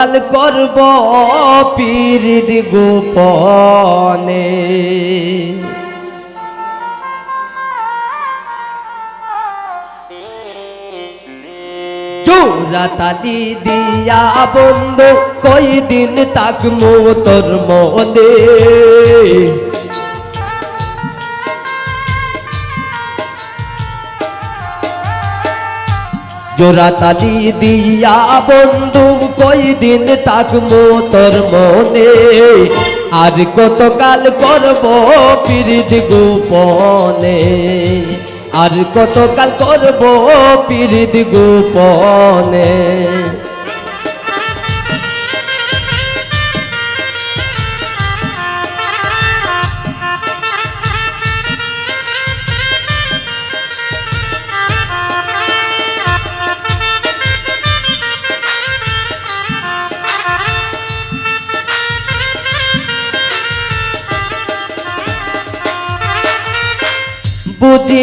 কাল করব পীর গোপনে। চোরাতালি দিয়া বন্ধু কই দিন তাকমু তোর মনে? জোরাতালি দিয়া বন্ধু কই দিন থাকব তোর মনে? আর কতকাল করব পিরিত গোপনে? আর কতকাল করব পিরিত গোপনে?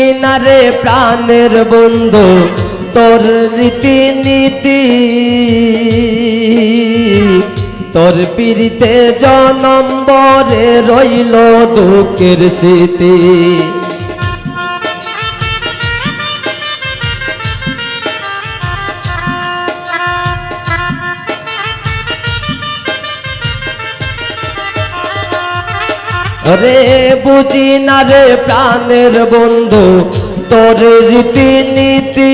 বুঝি না রে প্রাণের বন্ধু তোর রীতি নীতি তোর পিড়িতে জনম্বরে রইল দুঃখের স্মৃতি। রে বুঝি না রে প্রাণের বন্ধু, তোর রীতিনীতি।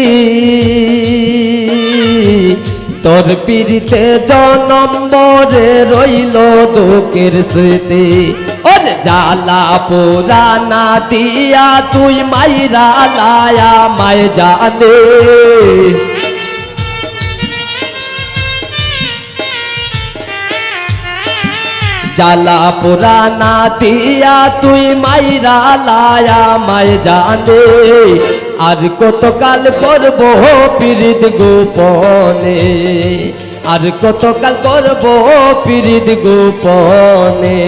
তোর পিড়িতে জনম্বরে রইল দুঃখের স্মৃতি। ওরে জ্বালা পোড়া না দিয়া তুই মাইরা লায়া, মায় জানে। জ্বালা পুরানা দিয়া তুই মাইরা লায়া মাই জানে আর কতকাল করব পিরিত গোপনে? আর কতকাল করব পিরিদ গোপনে?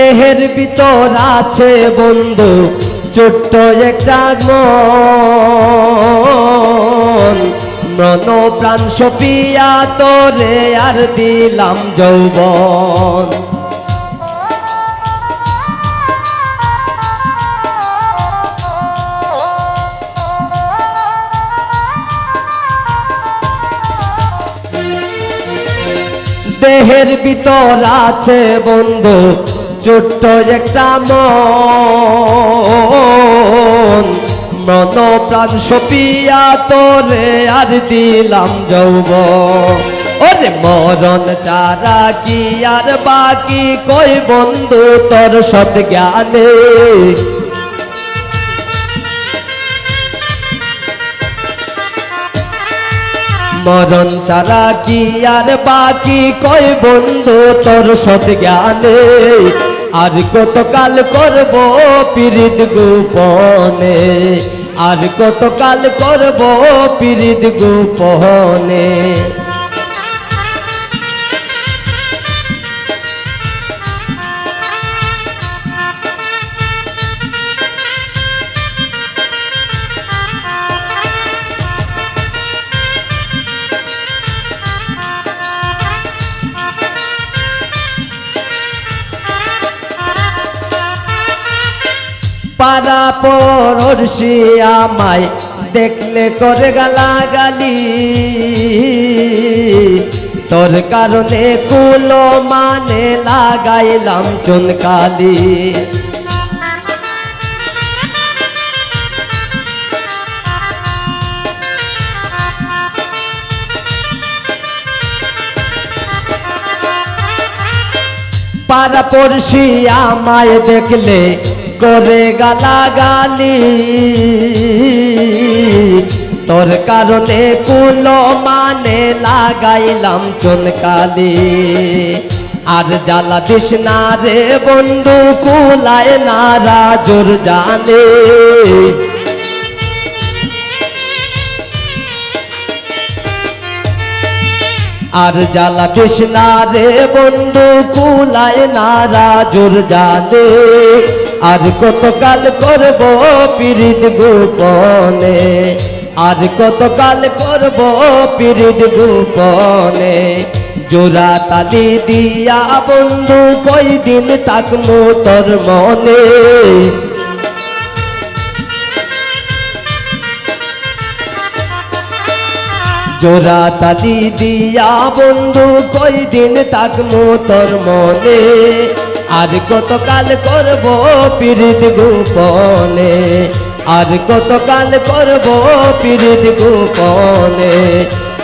দেহের ভিতর আছে বন্ধু, ছোট্ট একটা মন। সপিয়া তোরে আর দিলাম যৌবন। দেহের ভিতর আছে বন্ধু ছোট্ট একটা মন। প্রাণ সপিয়া তোরে আর দিলাম যৌব ওরে মরণ চারা কি আর বাকি? কই বন্ধু তোর সৎ জ্ঞানে? মরণ চারা কি আর বাকি? কই বন্ধু তোর সৎ জ্ঞানে? আর কতকাল করব পিরিত গোপনে? আর কতকাল করব পিরিত গোপনে? পাড়া পড়শি আমায় দেখলে করে গালাগালি। তোর কারণে কুলো মানে লাগাইলাম চুনকালি। পাড়া পড়শি আমায় দেখলে করে গালাগালি। তোর কারণে কুলো মানে লাগাইলাম চুনকালি আর জ্বালা দিস না রে বন্ধু, কুলায় না রাজুর জানে। আর জ্বালা না রে বন্ধু, কুলায় না রাজুর জানে। আর কতকাল করব পিরিত গোপনে? আর কতকাল করব পিরিত গোপনে? জোড়া তালি দিয়া বন্ধু কই দিন তাকমু তোর মনে? জোড়া তালি দিয়া বন্ধু কই দিন তাকমু তোর মনে? আর কতকাল করব পিরিত গোপনে? আর কতকাল করব পিরিত গোপনে?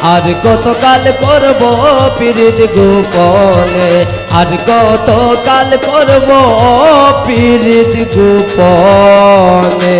আর কতকাল করব পিরিত গোপনে? আর কতকাল করব পিরিত গোপনে?